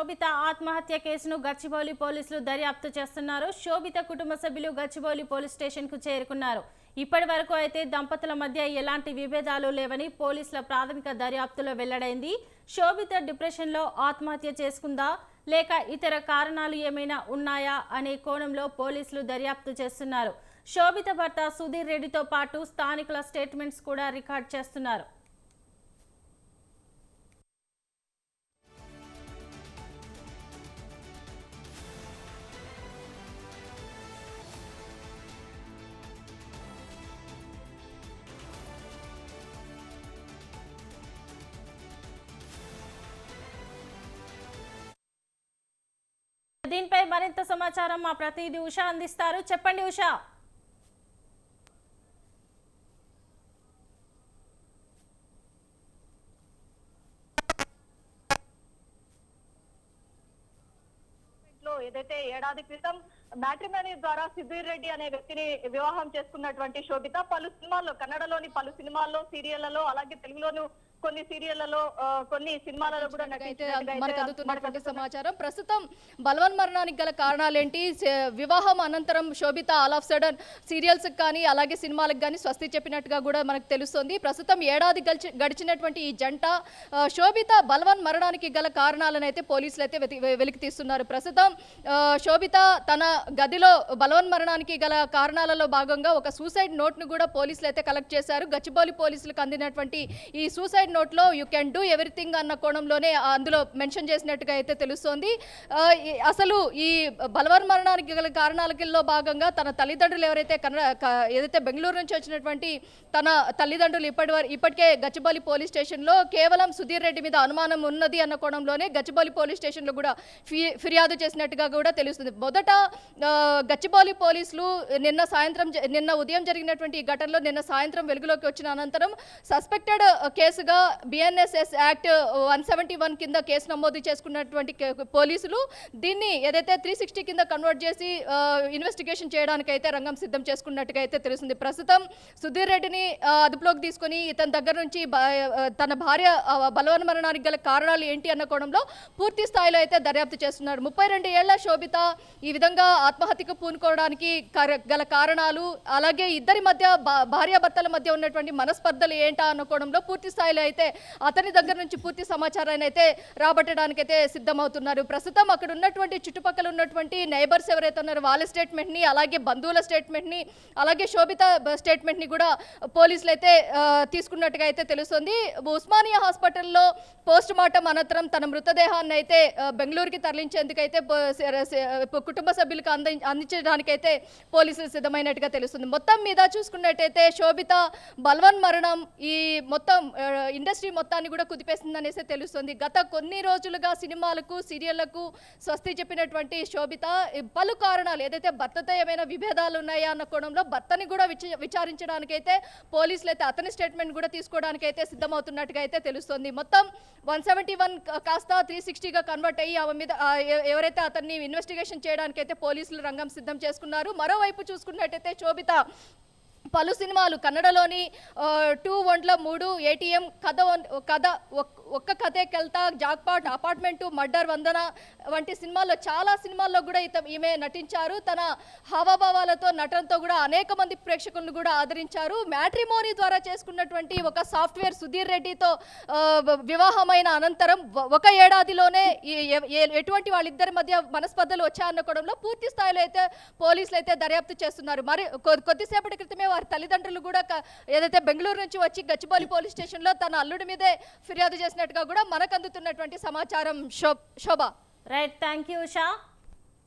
శోభిత ఆత్మహత్య కేసును గచ్చిబౌలి పోలీసులు దర్యాప్తు చేస్తున్నారు. శోభిత కుటుంబ సభ్యులు గచ్చిబౌలి పోలీస్ స్టేషన్కు చేరుకున్నారు. ఇప్పటి వరకు అయితే దంపతుల మధ్య ఎలాంటి విభేదాలు లేవని పోలీసుల ప్రాథమిక దర్యాప్తులో వెల్లడైంది. శోభిత డిప్రెషన్లో ఆత్మహత్య చేసుకుందా? లేక ఇతర కారణాలు ఏమైనా ఉన్నాయా అనే కోణంలో పోలీసులు దర్యాప్తు చేస్తున్నారు. శోభిత భర్త సుధీర్ రెడ్డితో పాటు స్థానికుల స్టేట్మెంట్స్ కూడా రికార్డ్ చేస్తున్నారు. దీనిపై మరింత సమాచారం మా ప్రతినిధి ఉషా అందిస్తారు. చెప్పండి ఉషా. ఏదైతే ఏడాది క్రితం మ్యాట్రిమోనీ ద్వారా సుధీర్ రెడ్డి అనే వ్యక్తిని వివాహం చేసుకున్నటువంటి శోభిత పలు సినిమాల్లో కన్నడలోని పలు సినిమాల్లో సీరియళ్ళలో అలాగే తెలుగులోనూ కొన్ని సీరియళ్ళలో కొన్ని సినిమాలలో కూడా మనకు అందుతున్నటువంటి సమాచారం. ప్రస్తుతం బలవన్ మరణానికి గల కారణాలేంటి? సే- వివాహం అనంతరం Sobhita all of sudden serials కానీ అలాగే సినిమాలకు కానీ స్వస్తి చెప్పినట్టుగా కూడా మనకు తెలుస్తుంది. ప్రస్తుతం ఏడాది గడిచి గడిచినటువంటి ఈ జంట శోభిత బలవన్ మరణానికి గల కారణాలను అయితే పోలీసులు అయితే వెలికి తీస్తున్నారు. ప్రస్తుతం శోభిత తన గదిలో బలవన్ మరణానికి గల కారణాలలో భాగంగా ఒక సూసైడ్ నోట్ను కూడా పోలీసులు అయితే కలెక్ట్ చేశారు. గచ్చిబౌలి పోలీసులకు అందినటువంటి ఈ సూసైడ్ నోట్లో యూ కెన్ డూ ఎవ్రీథింగ్ అన్న కోణంలోనే అందులో మెన్షన్ చేసినట్టుగా అయితే తెలుస్తోంది. అసలు ఈ బలవన్ మరణానికి గల కారణాలలో భాగంగా తన తల్లిదండ్రులు ఎవరైతే కన్నడ ఏదైతే బెంగళూరు నుంచి వచ్చినటువంటి తన తల్లిదండ్రులు ఇప్పటివరకు ఇప్పటికే గచ్చిబౌలి పోలీస్ స్టేషన్లో కేవలం సుధీర్ రెడ్డి మీద అనుమానం ఉన్నది అన్న కోణంలోనే గచ్చిబౌలి పోలీస్ స్టేషన్లో కూడా ఫిర్యాదు చేసినట్టుగా కూడా తెలుస్తుంది. మొదట గచ్చిబౌలి పోలీసులు నిన్న సాయంత్రం నిన్న ఉదయం జరిగినటువంటి ఈ ఘటనలో నిన్న సాయంత్రం వెలుగులోకి వచ్చిన అనంతరం suspected కేసుగా BNSS act one seventy one కింద కేసు నమోదు చేసుకున్నటువంటి పోలీసులు దీన్ని ఏదైతే త్రీ సిక్స్టీ కింద కన్వర్ట్ చేసి ఇన్వెస్టిగేషన్ చేయడానికి అయితే రంగం సిద్ధం చేసుకున్నట్టుగా అయితే తెలుస్తుంది. ప్రస్తుతం సుధీర్ రెడ్డిని అదుపులోకి తీసుకొని ఇతని దగ్గర నుంచి తన భార్య బలవన్ మరణానికి గల కారణాలు ఏంటి అన్న కోణంలో పూర్తి స్థాయిలో అయితే దర్యాప్తు చేస్తున్నారు. ముప్పై రెండు ఏళ్ళ శోభిత ఈ విధంగా ఆత్మహత్యకు పూనుకోవడానికి గల కారణాలు అలాగే ఇద్దరి మధ్య భా- భార్యాభర్తల మధ్య ఉన్నటువంటి మనస్పర్ధలు ఏంటా అన్న కోణంలో పూర్తి స్థాయిలో అయితే అతని దగ్గర నుంచి పూర్తి సమాచారాన్ని అయితే రాబట్టడానికి అయితే సిద్ధమవుతున్నారు. ప్రస్తుతం అక్కడ ఉన్నటువంటి చుట్టుపక్కల ఉన్నటువంటి నైబర్స్ ఎవరైతే ఉన్నారో వాళ్ళ స్టేట్మెంట్ని అలాగే బంధువుల స్టేట్మెంట్ని అలాగే శోభిత స్టేట్మెంట్ని కూడా పోలీసులు అయితే తీసుకున్నట్టుగా అయితే తెలుస్తుంది. ఉస్మానియా హాస్పిటల్లో పోస్ట్ మార్టం అనంతరం తన మృతదేహాన్ని అయితే బెంగళూరుకి తరలించేందుకైతే అయితే కుటుంబ సభ్యులకు అంది అందించడానికైతే పోలీసులు సిద్ధమైనట్టుగా తెలుస్తుంది. మొత్తం మీద చూసుకున్నట్టయితే శోభిత బల్వన్ మరణం ఈ మొత్తం ఇండస్ట్రీ మొత్తాన్ని కూడా కుదిపేసిందనేసి తెలుస్తుంది. గత కొన్ని రోజులుగా సినిమాలకు సీరియళ్ళకు స్వస్తి చెప్పినటువంటి శోభిత పలు కారణాలు ఏదైతే భర్తతో ఏమైనా విభేదాలు ఉన్నాయా అన్న కోణంలో భర్తని కూడా విచ విచారించడానికైతే పోలీసులు అయితే అతని స్టేట్మెంట్ కూడా తీసుకోవడానికి అయితే సిద్ధమవుతున్నట్టుగా అయితే తెలుస్తుంది. మొత్తం వన్ సెవెంటీ వన్ కాస్త త్రీ సిక్స్టీగా కన్వర్ట్ అయ్యి ఆమె మీద ఎవరైతే అతన్ని ఇన్వెస్టిగేషన్ చేయడానికి అయితే పోలీసులు రంగం సిద్ధం చేసుకున్నారు. మరోవైపు చూసుకున్నట్టయితే శోభిత పలు సినిమాలు కన్నడలోని టూ ఒంట్ల మూడు ఏటీఎం కథ ఒన్- కథ ఒక్క కథేకెళ్తా జాక్పాట్ అపార్ట్మెంటు మర్డర్ వందన వంటి సినిమాల్లో చాలా సినిమాల్లో కూడా ఇత ఈమె నటించారు. తన హావభావాలతో నటనతో కూడా అనేక మంది ప్రేక్షకులను కూడా ఆదరించారు. మ్యాట్రిమోనీ ద్వారా చేసుకున్నటువంటి ఒక సాఫ్ట్వేర్ సుధీర్ రెడ్డితో వివాహమైన అనంతరం ఒక ఏడాదిలోనే ఎటువంటి వాళ్ళిద్దరి మధ్య మనస్పర్ధలు వచ్చాయనుకోవడంలో పూర్తి స్థాయిలో అయితే పోలీసులు అయితే దర్యాప్తు చేస్తున్నారు. మరి కొద్దిసేపటి క్రితమే వారి తల్లిదండ్రులు కూడా ఏదైతే బెంగళూరు నుంచి వచ్చి గచ్చిబౌలి పోలీస్ స్టేషన్లో తన అల్లుడి మీదే ఫిర్యాదు చేసినట్టుగా కూడా మనకు అందుతున్నటువంటి సమాచారం Shobha right thank you Usha